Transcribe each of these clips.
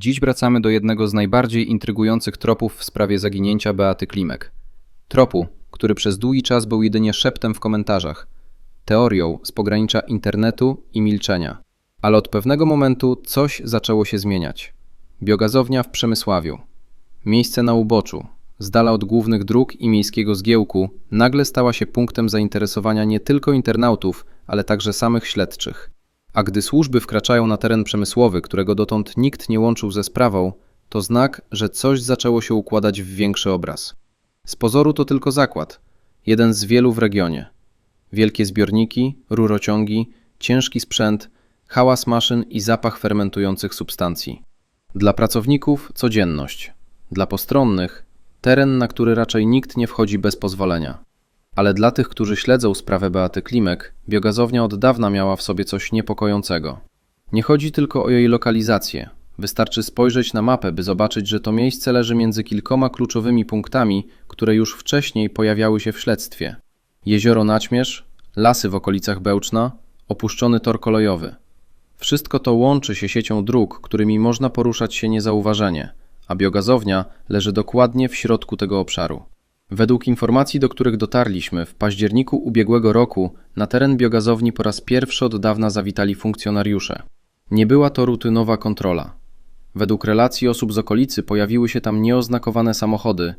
Dziś wracamy do jednego z najbardziej intrygujących tropów w sprawie zaginięcia Beaty Klimek. Tropu, który przez długi czas był jedynie szeptem w komentarzach, teorią z pogranicza internetu i milczenia. Ale od pewnego momentu coś zaczęło się zmieniać. Biogazownia w Przemysławiu. Miejsce na uboczu, z dala od głównych dróg i miejskiego zgiełku, nagle stała się punktem zainteresowania nie tylko internautów, ale także samych śledczych. A gdy służby wkraczają na teren przemysłowy, którego dotąd nikt nie łączył ze sprawą, to znak, że coś zaczęło się układać w większy obraz. Z pozoru to tylko zakład, jeden z wielu w regionie. Wielkie zbiorniki, rurociągi, ciężki sprzęt, hałas maszyn i zapach fermentujących substancji. Dla pracowników codzienność, dla postronnych teren, na który raczej nikt nie wchodzi bez pozwolenia. Ale dla tych, którzy śledzą sprawę Beaty Klimek, biogazownia od dawna miała w sobie coś niepokojącego. Nie chodzi tylko o jej lokalizację. Wystarczy spojrzeć na mapę, by zobaczyć, że to miejsce leży między kilkoma kluczowymi punktami, które już wcześniej pojawiały się w śledztwie. Jezioro Naćmierz, lasy w okolicach Bełczna, opuszczony tor kolejowy. Wszystko to łączy się siecią dróg, którymi można poruszać się niezauważenie, a biogazownia leży dokładnie w środku tego obszaru. Według informacji, do których dotarliśmy, w październiku ubiegłego roku na teren biogazowni po raz pierwszy od dawna zawitali funkcjonariusze. Nie była to rutynowa kontrola. Według relacji osób z okolicy pojawiły się tam nieoznakowane samochody,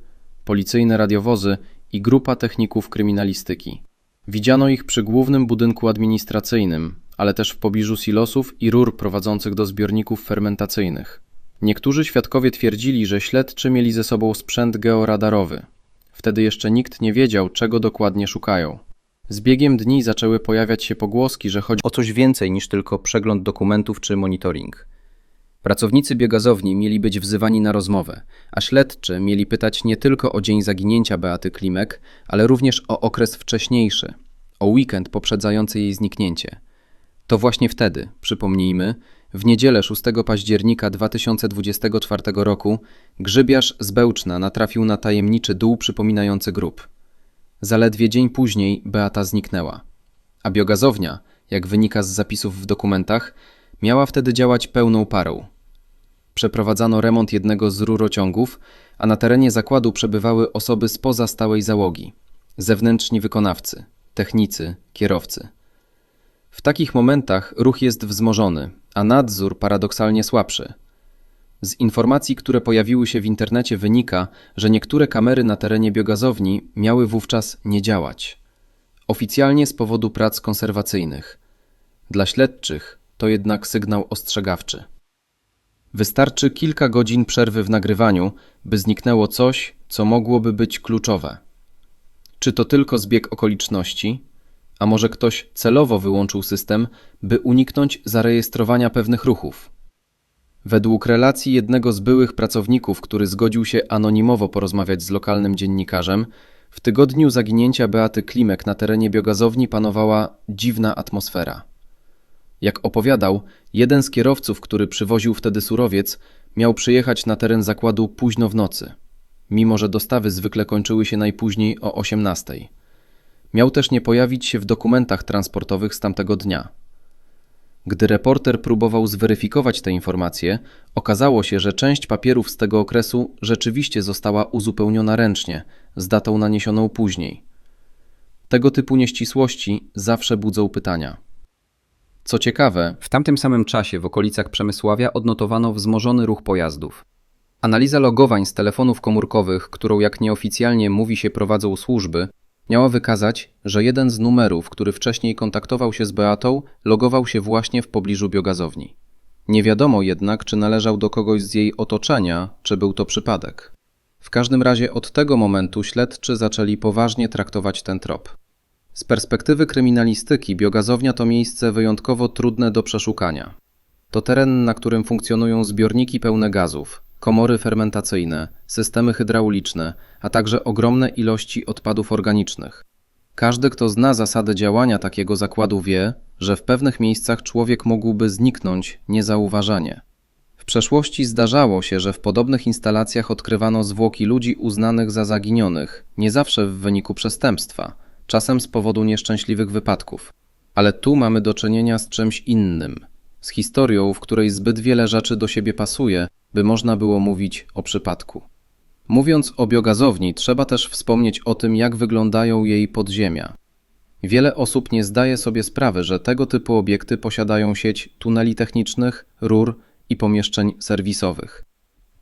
policyjne radiowozy i grupa techników kryminalistyki. Widziano ich przy głównym budynku administracyjnym, ale też w pobliżu silosów i rur prowadzących do zbiorników fermentacyjnych. Niektórzy świadkowie twierdzili, że śledczy mieli ze sobą sprzęt georadarowy. Wtedy jeszcze nikt nie wiedział, czego dokładnie szukają. Z biegiem dni zaczęły pojawiać się pogłoski, że chodzi o coś więcej niż tylko przegląd dokumentów czy monitoring. Pracownicy biogazowni mieli być wzywani na rozmowę, a śledczy mieli pytać nie tylko o dzień zaginięcia Beaty Klimek, ale również o okres wcześniejszy, o weekend poprzedzający jej zniknięcie. To właśnie wtedy, przypomnijmy, w niedzielę 6 października 2024 roku grzybiarz z Bełczna natrafił na tajemniczy dół przypominający grób. Zaledwie dzień później Beata zniknęła. A biogazownia, jak wynika z zapisów w dokumentach, miała wtedy działać pełną parą. Przeprowadzano remont jednego z rurociągów, a na terenie zakładu przebywały osoby spoza stałej załogi zewnętrzni wykonawcy, technicy, kierowcy. W takich momentach ruch jest wzmożony, a nadzór paradoksalnie słabszy. Z informacji, które pojawiły się w internecie, wynika, że niektóre kamery na terenie biogazowni miały wówczas nie działać. Oficjalnie z powodu prac konserwacyjnych. Dla śledczych to jednak sygnał ostrzegawczy. Wystarczy kilka godzin przerwy w nagrywaniu, by zniknęło coś, co mogłoby być kluczowe. Czy to tylko zbieg okoliczności, a może ktoś celowo wyłączył system, by uniknąć zarejestrowania pewnych ruchów? Według relacji jednego z byłych pracowników, który zgodził się anonimowo porozmawiać z lokalnym dziennikarzem, w tygodniu zaginięcia Beaty Klimek na terenie biogazowni panowała dziwna atmosfera. Jak opowiadał, jeden z kierowców, który przywoził wtedy surowiec, miał przyjechać na teren zakładu późno w nocy, mimo że dostawy zwykle kończyły się najpóźniej o 18. Miał też nie pojawić się w dokumentach transportowych z tamtego dnia. Gdy reporter próbował zweryfikować te informacje, okazało się, że część papierów z tego okresu rzeczywiście została uzupełniona ręcznie, z datą naniesioną później. Tego typu nieścisłości zawsze budzą pytania. Co ciekawe, w tamtym samym czasie w okolicach Przemysławia odnotowano wzmożony ruch pojazdów. Analiza logowań z telefonów komórkowych, którą jak nieoficjalnie mówi się prowadzą służby, miała wykazać, że jeden z numerów, który wcześniej kontaktował się z Beatą, logował się właśnie w pobliżu biogazowni. Nie wiadomo jednak, czy należał do kogoś z jej otoczenia, czy był to przypadek. W każdym razie od tego momentu śledczy zaczęli poważnie traktować ten trop. Z perspektywy kryminalistyki biogazownia to miejsce wyjątkowo trudne do przeszukania. To teren, na którym funkcjonują zbiorniki pełne gazów, komory fermentacyjne, systemy hydrauliczne, a także ogromne ilości odpadów organicznych. Każdy, kto zna zasady działania takiego zakładu, wie, że w pewnych miejscach człowiek mógłby zniknąć niezauważanie. W przeszłości zdarzało się, że w podobnych instalacjach odkrywano zwłoki ludzi uznanych za zaginionych, nie zawsze w wyniku przestępstwa, czasem z powodu nieszczęśliwych wypadków. Ale tu mamy do czynienia z czymś innym, z historią, w której zbyt wiele rzeczy do siebie pasuje, by można było mówić o przypadku. Mówiąc o biogazowni, trzeba też wspomnieć o tym, jak wyglądają jej podziemia. Wiele osób nie zdaje sobie sprawy, że tego typu obiekty posiadają sieć tuneli technicznych, rur i pomieszczeń serwisowych.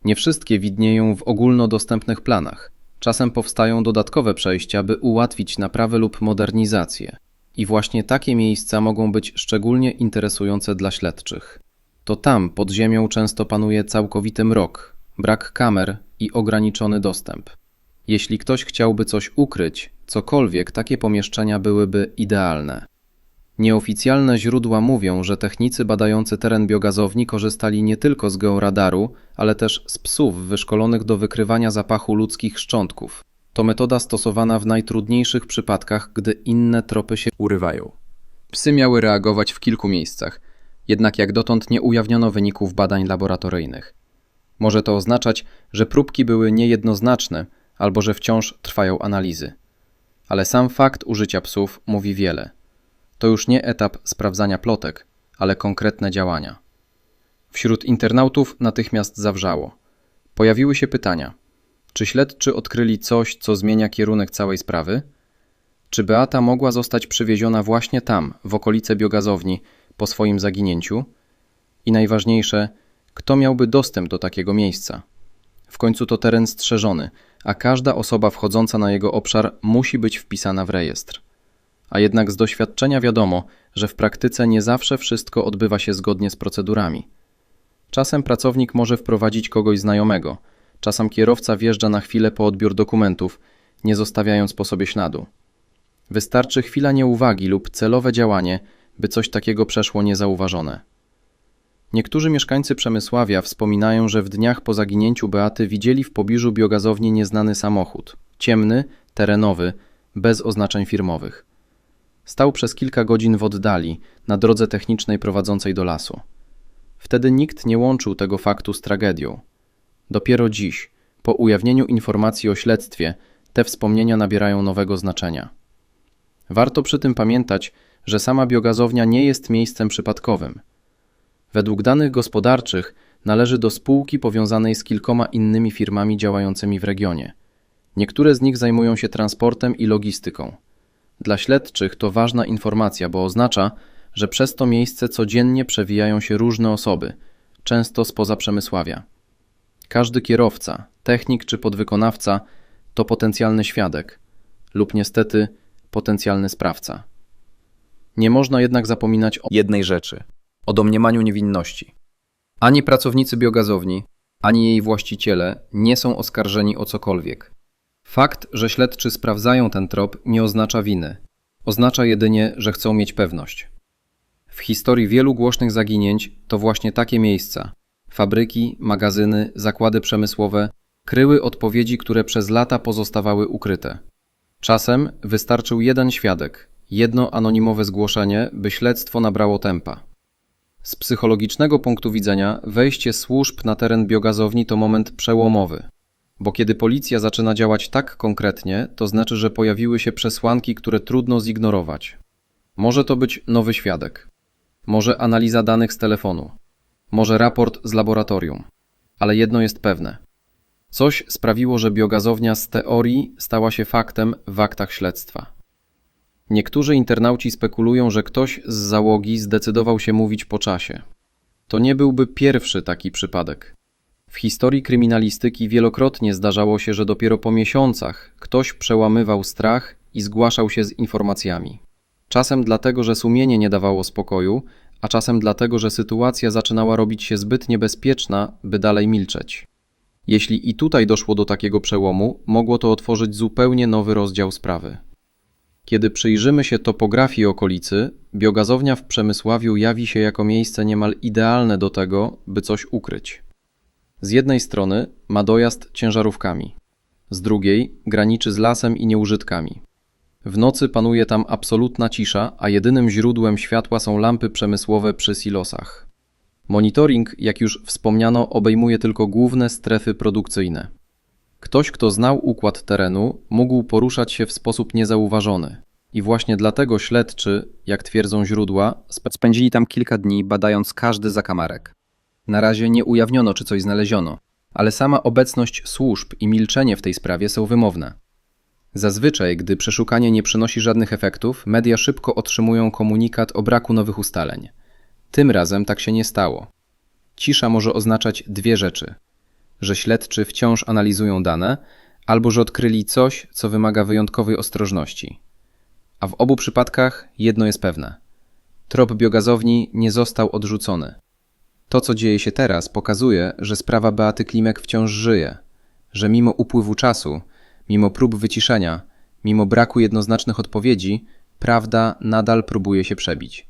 Nie wszystkie widnieją w ogólnodostępnych planach. Czasem powstają dodatkowe przejścia, by ułatwić naprawę lub modernizację. I właśnie takie miejsca mogą być szczególnie interesujące dla śledczych. To tam pod ziemią często panuje całkowity mrok, brak kamer i ograniczony dostęp. Jeśli ktoś chciałby coś ukryć, cokolwiek, takie pomieszczenia byłyby idealne. Nieoficjalne źródła mówią, że technicy badający teren biogazowni korzystali nie tylko z georadaru, ale też z psów wyszkolonych do wykrywania zapachu ludzkich szczątków. To metoda stosowana w najtrudniejszych przypadkach, gdy inne tropy się urywają. Psy miały reagować w kilku miejscach, jednak jak dotąd nie ujawniono wyników badań laboratoryjnych. Może to oznaczać, że próbki były niejednoznaczne albo że wciąż trwają analizy. Ale sam fakt użycia psów mówi wiele. To już nie etap sprawdzania plotek, ale konkretne działania. Wśród internautów natychmiast zawrzało. Pojawiły się pytania: czy śledczy odkryli coś, co zmienia kierunek całej sprawy? Czy Beata mogła zostać przywieziona właśnie tam, w okolice biogazowni, po swoim zaginięciu? I najważniejsze, kto miałby dostęp do takiego miejsca? W końcu to teren strzeżony, a każda osoba wchodząca na jego obszar musi być wpisana w rejestr. A jednak z doświadczenia wiadomo, że w praktyce nie zawsze wszystko odbywa się zgodnie z procedurami. Czasem pracownik może wprowadzić kogoś znajomego, czasem kierowca wjeżdża na chwilę po odbiór dokumentów, nie zostawiając po sobie śladu. Wystarczy chwila nieuwagi lub celowe działanie, by coś takiego przeszło niezauważone. Niektórzy mieszkańcy Przemysławia wspominają, że w dniach po zaginięciu Beaty widzieli w pobliżu biogazowni nieznany samochód. Ciemny, terenowy, bez oznaczeń firmowych. Stał przez kilka godzin w oddali, na drodze technicznej prowadzącej do lasu. Wtedy nikt nie łączył tego faktu z tragedią. Dopiero dziś, po ujawnieniu informacji o śledztwie, te wspomnienia nabierają nowego znaczenia. Warto przy tym pamiętać, że sama biogazownia nie jest miejscem przypadkowym – Według danych gospodarczych należy do spółki powiązanej z kilkoma innymi firmami działającymi w regionie. Niektóre z nich zajmują się transportem i logistyką. Dla śledczych to ważna informacja, bo oznacza, że przez to miejsce codziennie przewijają się różne osoby, często spoza Przemysławia. Każdy kierowca, technik czy podwykonawca to potencjalny świadek lub niestety potencjalny sprawca. Nie można jednak zapominać o jednej rzeczy o domniemaniu niewinności. Ani pracownicy biogazowni, ani jej właściciele nie są oskarżeni o cokolwiek. Fakt, że śledczy sprawdzają ten trop, nie oznacza winy. Oznacza jedynie, że chcą mieć pewność. W historii wielu głośnych zaginięć to właśnie takie miejsca fabryki, magazyny, zakłady przemysłowe kryły odpowiedzi, które przez lata pozostawały ukryte. Czasem wystarczył jeden świadek, jedno anonimowe zgłoszenie, by śledztwo nabrało tempa. Z psychologicznego punktu widzenia wejście służb na teren biogazowni to moment przełomowy. Bo kiedy policja zaczyna działać tak konkretnie, to znaczy, że pojawiły się przesłanki, które trudno zignorować. Może to być nowy świadek, może analiza danych z telefonu, może raport z laboratorium. Ale jedno jest pewne. Coś sprawiło, że biogazownia z teorii stała się faktem w aktach śledztwa. Niektórzy internauci spekulują, że ktoś z załogi zdecydował się mówić po czasie. To nie byłby pierwszy taki przypadek. W historii kryminalistyki wielokrotnie zdarzało się, że dopiero po miesiącach ktoś przełamywał strach i zgłaszał się z informacjami. Czasem dlatego, że sumienie nie dawało spokoju, a czasem dlatego, że sytuacja zaczynała robić się zbyt niebezpieczna, by dalej milczeć. Jeśli i tutaj doszło do takiego przełomu, mogło to otworzyć zupełnie nowy rozdział sprawy. Kiedy przyjrzymy się topografii okolicy, biogazownia w Przemysławiu jawi się jako miejsce niemal idealne do tego, by coś ukryć. Z jednej strony ma dojazd ciężarówkami, z drugiej graniczy z lasem i nieużytkami. W nocy panuje tam absolutna cisza, a jedynym źródłem światła są lampy przemysłowe przy silosach. Monitoring, jak już wspomniano, obejmuje tylko główne strefy produkcyjne. Ktoś, kto znał układ terenu, mógł poruszać się w sposób niezauważony. I właśnie dlatego śledczy, jak twierdzą źródła, spędzili tam kilka dni badając każdy zakamarek. Na razie nie ujawniono, czy coś znaleziono, ale sama obecność służb i milczenie w tej sprawie są wymowne. Zazwyczaj, gdy przeszukanie nie przynosi żadnych efektów, media szybko otrzymują komunikat o braku nowych ustaleń. Tym razem tak się nie stało. Cisza może oznaczać dwie rzeczy: że śledczy wciąż analizują dane, albo że odkryli coś, co wymaga wyjątkowej ostrożności. A w obu przypadkach jedno jest pewne: trop biogazowni nie został odrzucony. To, co dzieje się teraz, pokazuje, że sprawa Beaty Klimek wciąż żyje, że mimo upływu czasu, mimo prób wyciszenia, mimo braku jednoznacznych odpowiedzi, prawda nadal próbuje się przebić.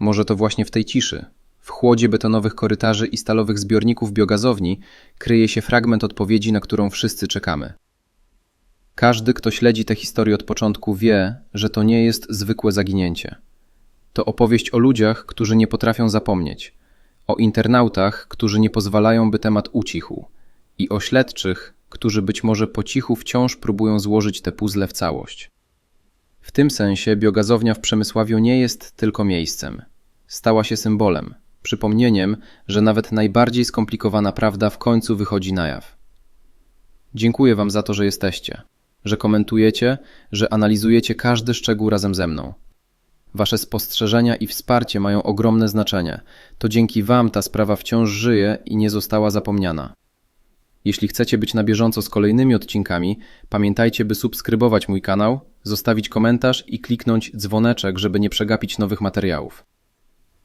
Może to właśnie w tej ciszy, w chłodzie betonowych korytarzy i stalowych zbiorników biogazowni kryje się fragment odpowiedzi, na którą wszyscy czekamy. Każdy, kto śledzi tę historię od początku, wie, że to nie jest zwykłe zaginięcie. To opowieść o ludziach, którzy nie potrafią zapomnieć, o internautach, którzy nie pozwalają, by temat ucichł, i o śledczych, którzy być może po cichu wciąż próbują złożyć te puzzle w całość. W tym sensie biogazownia w Przemysławiu nie jest tylko miejscem. Stała się symbolem, przypomnieniem, że nawet najbardziej skomplikowana prawda w końcu wychodzi na jaw. Dziękuję Wam za to, że jesteście, że komentujecie, że analizujecie każdy szczegół razem ze mną. Wasze spostrzeżenia i wsparcie mają ogromne znaczenie. To dzięki Wam ta sprawa wciąż żyje i nie została zapomniana. Jeśli chcecie być na bieżąco z kolejnymi odcinkami, pamiętajcie, by subskrybować mój kanał, zostawić komentarz i kliknąć dzwoneczek, żeby nie przegapić nowych materiałów.